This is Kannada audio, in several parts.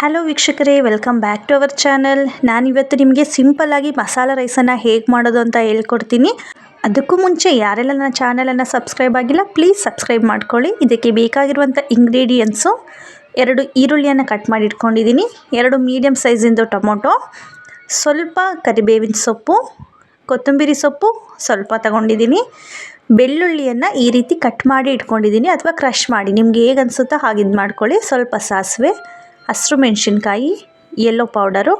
ಹಲೋ ವೀಕ್ಷಕರೇ welcome back to our channel ನಾನಿವತ್ತು ನಿಮಗೆ ಸಿಂಪಲ್ಲಾಗಿ ಮಸಾಲ ರೈಸನ್ನು ಹೇಗೆ ಮಾಡೋದು ಅಂತ ಹೇಳ್ಕೊಡ್ತೀನಿ. ಅದಕ್ಕೂ ಮುಂಚೆ ಯಾರೆಲ್ಲ ನನ್ನ ಚಾನಲನ್ನು ಸಬ್ಸ್ಕ್ರೈಬ್ ಆಗಿಲ್ಲ ಪ್ಲೀಸ್ ಸಬ್ಸ್ಕ್ರೈಬ್ ಮಾಡ್ಕೊಳ್ಳಿ. ಇದಕ್ಕೆ ಬೇಕಾಗಿರುವಂಥ ಇಂಗ್ರೀಡಿಯೆಂಟ್ಸು ಎರಡು ಈರುಳ್ಳಿಯನ್ನು ಕಟ್ ಮಾಡಿ ಇಟ್ಕೊಂಡಿದ್ದೀನಿ. ಎರಡು ಮೀಡಿಯಮ್ ಸೈಜಿಂದು ಟೊಮೊಟೊ, ಸ್ವಲ್ಪ ಕರಿಬೇವಿನ ಸೊಪ್ಪು, ಕೊತ್ತಂಬರಿ ಸೊಪ್ಪು ಸ್ವಲ್ಪ ತಗೊಂಡಿದ್ದೀನಿ. ಬೆಳ್ಳುಳ್ಳಿಯನ್ನು ಈ ರೀತಿ ಕಟ್ ಮಾಡಿ ಇಟ್ಕೊಂಡಿದ್ದೀನಿ, ಅಥವಾ ಕ್ರಷ್ ಮಾಡಿ. ನಿಮ್ಗೆ ಹೇಗೆ ಅನಿಸುತ್ತೋ ಹಾಗೆ ಮಾಡ್ಕೊಳ್ಳಿ. ಸ್ವಲ್ಪ ಸಾಸಿವೆ ಹಸಿರು ಮೆಣಸಿನ್ಕಾಯಿ ಯೆಲ್ಲೋ ಪೌಡರು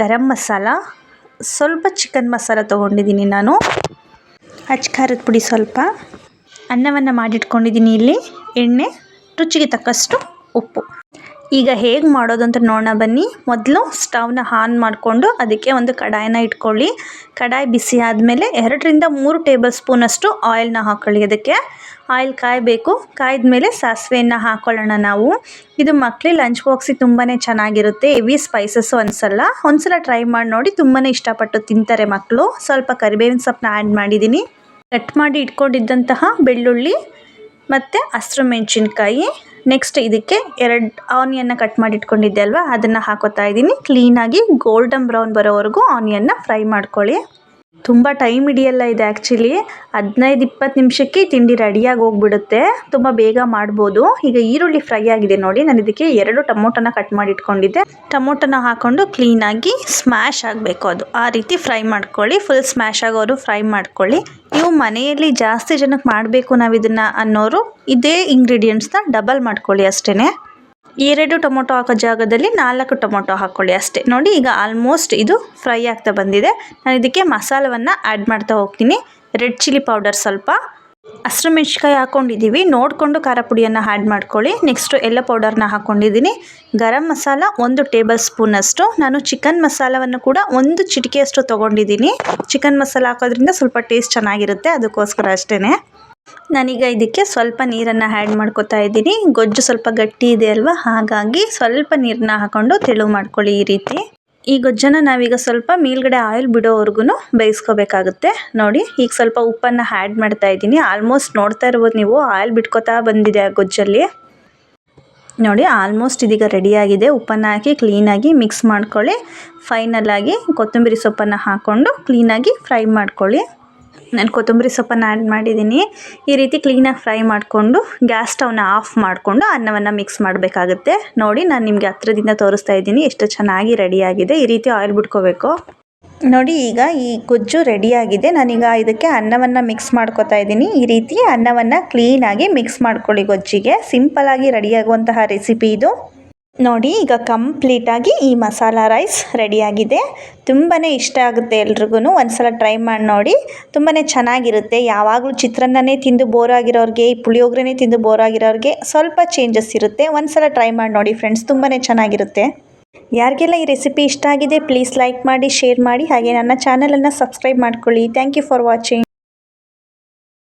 ಗರಂ ಮಸಾಲ, ಸ್ವಲ್ಪ ಚಿಕನ್ ಮಸಾಲ ತೊಗೊಂಡಿದ್ದೀನಿ ನಾನು. ಅಚ್ಚ ಖಾರದ ಪುಡಿ ಸ್ವಲ್ಪ. ಅನ್ನವನ್ನು ಮಾಡಿಟ್ಕೊಂಡಿದ್ದೀನಿ ಇಲ್ಲಿ. ಎಣ್ಣೆ, ರುಚಿಗೆ ತಕ್ಕಷ್ಟು ಉಪ್ಪು. ಈಗ ಹೇಗೆ ಮಾಡೋದು ಅಂತ ನೋಡೋಣ ಬನ್ನಿ. ಮೊದಲು ಸ್ಟವ್ನ ಆನ್ ಮಾಡಿಕೊಂಡು ಅದಕ್ಕೆ ಒಂದು ಕಡಾಯಿನ ಇಟ್ಕೊಳ್ಳಿ. ಕಡಾಯಿ ಬಿಸಿ ಆದಮೇಲೆ ಎರಡರಿಂದ ಮೂರು ಟೇಬಲ್ ಸ್ಪೂನಷ್ಟು ಆಯಿಲ್ನ ಹಾಕ್ಕೊಳ್ಳಿ ಅದಕ್ಕೆ. ಆಯಿಲ್ ಕಾಯಬೇಕು. ಕಾಯ್ದ ಮೇಲೆ ಸಾಸಿವೆಯನ್ನು ಹಾಕ್ಕೊಳ್ಳೋಣ ನಾವು. ಇದು ಮಕ್ಕಳಿಗೆ ಲಂಚ್ ಬಾಕ್ಸಿಗೆ ತುಂಬಾ ಚೆನ್ನಾಗಿರುತ್ತೆ. ಹೆವಿ ಸ್ಪೈಸಸ್ಸು ಅನಿಸಲ್ಲ ಒಂದ್ಸಲ ಟ್ರೈ ಮಾಡಿ ನೋಡಿ ತುಂಬಾ ಇಷ್ಟಪಟ್ಟು ತಿಂತಾರೆ ಮಕ್ಕಳು ಸ್ವಲ್ಪ ಕರಿಬೇವಿನ ಸೊಪ್ಪನ್ನ ಆ್ಯಡ್ ಮಾಡಿದ್ದೀನಿ. ಕಟ್ ಮಾಡಿ ಇಟ್ಕೊಂಡಿದ್ದಂತಹ ಬೆಳ್ಳುಳ್ಳಿ ಮತ್ತು ಹಸಿರು ಮೆಣಸಿನ್ಕಾಯಿ. ನೆಕ್ಸ್ಟ್ ಇದಕ್ಕೆ ಎರಡು ಆನಿಯನ್ನ ಕಟ್ ಮಾಡಿ ಇಟ್ಕೊಂಡಿದ್ದೆ ಅಲ್ವಾ? ಅದನ್ನು ಹಾಕೋತಾ ಇದ್ದೀನಿ. ಕ್ಲೀನಾಗಿ ಗೋಲ್ಡನ್ ಬ್ರೌನ್ ಬರೋವರೆಗೂ ಆನಿಯನ್ನ ಫ್ರೈ ಮಾಡ್ಕೊಳ್ಳಿ. ತುಂಬ ಟೈಮ್ ಹಿಡಿಯಲ್ಲ ಇದೆ ಆ್ಯಕ್ಚುಲಿ ಹದಿನೈದು ಇಪ್ಪತ್ತು ನಿಮಿಷಕ್ಕೆ ತಿಂಡಿ ರೆಡಿಯಾಗಿ ಹೋಗ್ಬಿಡುತ್ತೆ. ತುಂಬ ಬೇಗ ಮಾಡ್ಬೋದು. ಈಗ ಈರುಳ್ಳಿ ಫ್ರೈ ಆಗಿದೆ ನೋಡಿ. ನಾನು ಇದಕ್ಕೆ ಎರಡು ಟೊಮೊಟೊನ ಕಟ್ ಮಾಡಿ ಇಟ್ಕೊಂಡಿದ್ದೆ. ಟೊಮೊಟೊನ ಹಾಕ್ಕೊಂಡು ಕ್ಲೀನಾಗಿ ಸ್ಮ್ಯಾಶ್ ಆಗಬೇಕು ಅದು. ಆ ರೀತಿ ಫ್ರೈ ಮಾಡ್ಕೊಳ್ಳಿ. ಫುಲ್ ಸ್ಮ್ಯಾಶ್ ಆಗೋರು ಫ್ರೈ ಮಾಡ್ಕೊಳ್ಳಿ. ನೀವು ಮನೆಯಲ್ಲಿ ಜಾಸ್ತಿ ಜನಕ್ಕೆ ಮಾಡಬೇಕು ನಾವು ಇದನ್ನು ಅನ್ನೋರು, ಇದೇ ಇಂಗ್ರೀಡಿಯೆಂಟ್ಸ್ನ ಡಬಲ್ ಮಾಡ್ಕೊಳ್ಳಿ ಅಷ್ಟೇ ಎರಡು ಟೊಮೊಟೊ ಹಾಕೋ ಜಾಗದಲ್ಲಿ ನಾಲ್ಕು ಟೊಮೊಟೊ ಹಾಕ್ಕೊಳ್ಳಿ ಅಷ್ಟೇ. ನೋಡಿ, ಈಗ ಆಲ್ಮೋಸ್ಟ್ ಇದು ಫ್ರೈ ಆಗ್ತಾ ಬಂದಿದೆ. ನಾನು ಇದಕ್ಕೆ ಮಸಾಲವನ್ನು ಆ್ಯಡ್ ಮಾಡ್ತಾ ಹೋಗ್ತೀನಿ. ರೆಡ್ ಚಿಲ್ಲಿ ಪೌಡರ್ ಸ್ವಲ್ಪ, ಹಸಿರು ಮೆಣ್ಸಿಕಾಯಿ ಹಾಕ್ಕೊಂಡಿದ್ದೀವಿ ನೋಡಿಕೊಂಡು ಖಾರ ಪುಡಿಯನ್ನು ಆ್ಯಡ್ ಮಾಡ್ಕೊಳ್ಳಿ. ನೆಕ್ಸ್ಟು ಎಲ್ಲ ಪೌಡರ್ನ ಹಾಕ್ಕೊಂಡಿದ್ದೀನಿ ಗರಂ ಮಸಾಲ ಒಂದು ಟೇಬಲ್ ಸ್ಪೂನಷ್ಟು ನಾನು ಚಿಕನ್ ಮಸಾಲವನ್ನು ಕೂಡ ಒಂದು ಚಿಟಿಕೆಯಷ್ಟು ತೊಗೊಂಡಿದ್ದೀನಿ. ಚಿಕನ್ ಮಸಾಲ ಹಾಕೋದ್ರಿಂದ ಸ್ವಲ್ಪ ಟೇಸ್ಟ್ ಚೆನ್ನಾಗಿರುತ್ತೆ. ಅದಕ್ಕೋಸ್ಕರ ಅಷ್ಟೇ ನಾನೀಗ ಇದಕ್ಕೆ ಸ್ವಲ್ಪ ನೀರನ್ನು ಆ್ಯಡ್ ಮಾಡ್ಕೊತಾ ಇದ್ದೀನಿ. ಗೊಜ್ಜು ಸ್ವಲ್ಪ ಗಟ್ಟಿ ಇದೆ ಅಲ್ವಾ? ಹಾಗಾಗಿ ಸ್ವಲ್ಪ ನೀರನ್ನ ಹಾಕ್ಕೊಂಡು ತೆಳು ಮಾಡ್ಕೊಳ್ಳಿ ಈ ರೀತಿ. ಈ ಗೊಜ್ಜನ್ನು ನಾವೀಗ ಸ್ವಲ್ಪ ಮೇಲ್ಗಡೆ ಆಯಿಲ್ ಬಿಡೋವರೆಗೂ ಬೇಯಿಸ್ಕೋಬೇಕಾಗುತ್ತೆ. ನೋಡಿ, ಈಗ ಸ್ವಲ್ಪ ಉಪ್ಪನ್ನು ಆ್ಯಡ್ ಮಾಡ್ತಾ ಇದ್ದೀನಿ. ಆಲ್ಮೋಸ್ಟ್ ನೋಡ್ತಾ ಇರ್ಬೋದು ನೀವು. ಆಯಿಲ್ ಬಿಟ್ಕೋತಾ ಬಂದಿದೆ ಆ ಗೊಜ್ಜಲ್ಲಿ. ನೋಡಿ ಆಲ್ಮೋಸ್ಟ್ ಇದೀಗ ರೆಡಿಯಾಗಿದೆ ಉಪ್ಪನ್ನು ಹಾಕಿ ಕ್ಲೀನಾಗಿ ಮಿಕ್ಸ್ ಮಾಡ್ಕೊಳ್ಳಿ. ಫೈನಲಾಗಿ ಕೊತ್ತಂಬರಿ ಸೊಪ್ಪನ್ನು ಹಾಕ್ಕೊಂಡು ಕ್ಲೀನಾಗಿ ಫ್ರೈ ಮಾಡ್ಕೊಳ್ಳಿ. ನಾನು ಕೊತ್ತಂಬರಿ ಸೊಪ್ಪನ್ನು ಆ್ಯಡ್ ಮಾಡಿದ್ದೀನಿ. ಈ ರೀತಿ ಕ್ಲೀನಾಗಿ ಫ್ರೈ ಮಾಡಿಕೊಂಡು ಗ್ಯಾಸ್ ಸ್ಟವ್ನ ಆಫ್ ಮಾಡಿಕೊಂಡು ಅನ್ನವನ್ನು ಮಿಕ್ಸ್ ಮಾಡಬೇಕಾಗುತ್ತೆ. ನೋಡಿ ನಾನು ನಿಮಗೆ ಹತ್ರದಿಂದ ತೋರಿಸ್ತಾ ಇದ್ದೀನಿ, ಎಷ್ಟು ಚೆನ್ನಾಗಿ ರೆಡಿಯಾಗಿದೆ ಈ ರೀತಿ ಆಯಿಲ್ ಬಿಟ್ಕೋಬೇಕು. ನೋಡಿ ಈಗ ಈ ಗೊಜ್ಜು ರೆಡಿಯಾಗಿದೆ ನಾನೀಗ ಇದಕ್ಕೆ ಅನ್ನವನ್ನು ಮಿಕ್ಸ್ ಮಾಡ್ಕೋತಾ ಇದ್ದೀನಿ. ಈ ರೀತಿ ಅನ್ನವನ್ನು ಕ್ಲೀನಾಗಿ ಮಿಕ್ಸ್ ಮಾಡ್ಕೊಳ್ಳಿ ಗೊಜ್ಜಿಗೆ. ಸಿಂಪಲಾಗಿ ರೆಡಿಯಾಗುವಂತಹ ರೆಸಿಪಿ ಇದು. ನೋಡಿ, ಈಗ ಕಂಪ್ಲೀಟಾಗಿ ಈ ಮಸಾಲ ರೈಸ್ ರೆಡಿಯಾಗಿದೆ ತುಂಬಾ ಇಷ್ಟ ಆಗುತ್ತೆ ಎಲ್ರಿಗೂ ಒಂದ್ಸಲ ಟ್ರೈ ಮಾಡಿ ನೋಡಿ. ತುಂಬಾ ಚೆನ್ನಾಗಿರುತ್ತೆ. ಯಾವಾಗಲೂ ಚಿತ್ರಾನ್ನನೇ ತಿಂದು ಬೋರ್ ಆಗಿರೋರಿಗೆ, ಈ ಪುಳಿಯೋಗರೆನೇ ತಿಂದು ಬೋರ್ ಆಗಿರೋರಿಗೆ ಸ್ವಲ್ಪ ಚೇಂಜಸ್ ಇರುತ್ತೆ. ಒಂದ್ಸಲ ಟ್ರೈ ಮಾಡಿ ನೋಡಿ ಫ್ರೆಂಡ್ಸ್ ತುಂಬಾ ಚೆನ್ನಾಗಿರುತ್ತೆ. ಯಾರಿಗೆಲ್ಲ ಈ ರೆಸಿಪಿ ಇಷ್ಟ ಆಗಿದೆ ಪ್ಲೀಸ್ ಲೈಕ್ ಮಾಡಿ ಶೇರ್ ಮಾಡಿ. ಹಾಗೆ ನನ್ನ ಚಾನಲನ್ನು ಸಬ್ಸ್ಕ್ರೈಬ್ ಮಾಡ್ಕೊಳ್ಳಿ. Thank you for watching